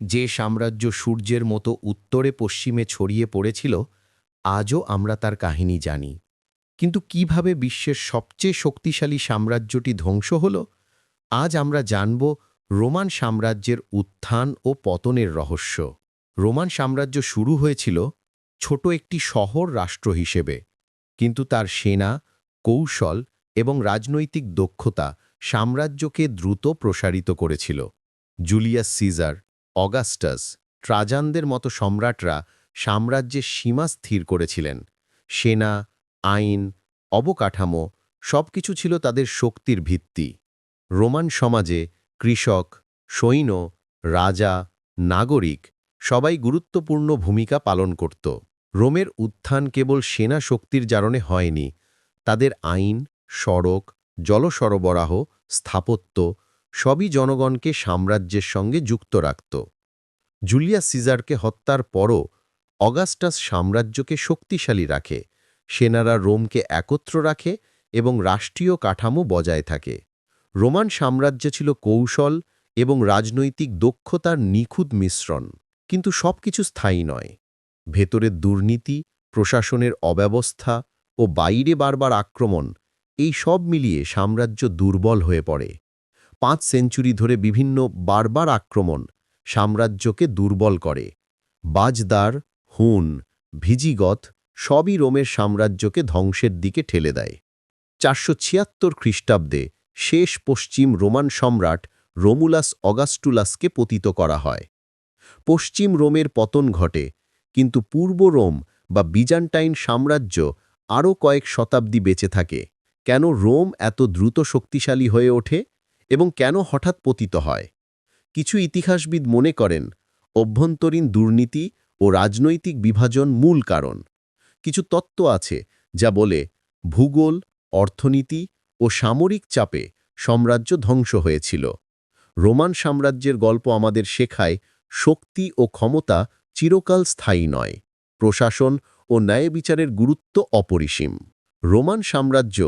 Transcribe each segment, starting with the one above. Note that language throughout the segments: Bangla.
যে সাম্রাজ্য সূর্যের মতো উত্তরে পশ্চিমে ছড়িয়ে পড়েছিল, আজও আমরা তার কাহিনী জানি। কিন্তু কীভাবে বিশ্বের সবচেয়ে শক্তিশালী সাম্রাজ্যটি ধ্বংস হল, আজ আমরা জানব রোমান সাম্রাজ্যের উত্থান ও পতনের রহস্য। রোমান সাম্রাজ্য শুরু হয়েছিল ছোট একটি শহর রাষ্ট্র হিসেবে, কিন্তু তার সেনা, কৌশল এবং রাজনৈতিক দক্ষতা সাম্রাজ্যকে দ্রুত প্রসারিত করেছিল। জুলিয়াস সিজার অগাস্টাস, ট্রাজানদের মতো সম্রাটরা সাম্রাজ্যের সীমা স্থির করেছিলেন। সেনা, আইন, অবকাঠামো সবকিছু ছিল তাদের শক্তির ভিত্তি। রোমান সমাজে কৃষক, সৈন্য, রাজা, নাগরিক সবাই গুরুত্বপূর্ণ ভূমিকা পালন করত। রোমের উত্থান কেবল সেনা শক্তির জারণে হয়নি, তাদের আইন, সড়ক, জলসরবরাহ, স্থাপত্য সবই জনগণকে সাম্রাজ্যের সঙ্গে যুক্ত রাখত। জুলিয়াস সিজারকে হত্যার পরও অগাস্টাস সাম্রাজ্যকে শক্তিশালী রাখে, সেনারা রোমকে একত্র রাখে এবং রাষ্ট্রীয় কাঠামো বজায় থাকে। রোমান সাম্রাজ্য ছিল কৌশল এবং রাজনৈতিক দক্ষতার নিখুঁত মিশ্রণ, কিন্তু সবকিছু স্থায়ী নয়। ভেতরের দুর্নীতি, প্রশাসনের অব্যবস্থা ও বাইরে বারবার আক্রমণ, এই সব মিলিয়ে সাম্রাজ্য দুর্বল হয়ে পড়ে। পাঁচ সেঞ্চুরি ধরে বিভিন্ন বারবার আক্রমণ সাম্রাজ্যকে দুর্বল করে। বাজদার, হুন, ভিজিগত সবই রোমের সাম্রাজ্যকে ধ্বংসের দিকে ঠেলে দেয়। চারশো ছিয়াত্তর খ্রিস্টাব্দে শেষ পশ্চিম রোমান সম্রাট রোমুলাস অগাস্টুলাসকে পতিত করা হয়। পশ্চিম রোমের পতন ঘটে, কিন্তু পূর্ব রোম বা বিজান্টাইন সাম্রাজ্য আরও কয়েক শতাব্দী বেঁচে থাকে। কেন রোম এত দ্রুত শক্তিশালী হয়ে ওঠে? এবং কেন হঠাৎ পতিত হয়? কিছু ইতিহাসবিদ মনে করেন, অভ্যন্তরীণ দুর্নীতি ও রাজনৈতিক বিভাজন মূল কারণ। কিছু তত্ত্ব আছে যা বলে ভূগোল, অর্থনীতি ও সামরিক চাপে সাম্রাজ্য ধ্বংস হয়েছিল। রোমান সাম্রাজ্যের গল্প আমাদের শেখায় শক্তি ও ক্ষমতা চিরকাল স্থায়ী নয়, প্রশাসন ও ন্যায় বিচারের গুরুত্ব অপরিসীম। রোমান সাম্রাজ্য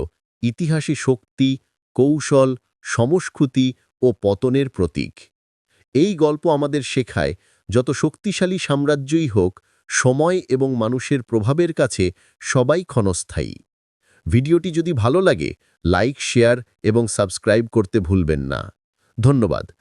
ইতিহাসী শক্তি, কৌশল সমস্কৃতি ও পতনের প্রতীক। এই গল্প আমাদের শেখায় যত শক্তিশালী সাম্রাজ্যই হোক, সময় এবং মানুষের প্রভাবের কাছে সবাই ক্ষণস্থায়ী। ভিডিওটি যদি ভালো লাগে, লাইক, শেয়ার এবং সাবস্ক্রাইব করতে ভুলবেন না। ধন্যবাদ।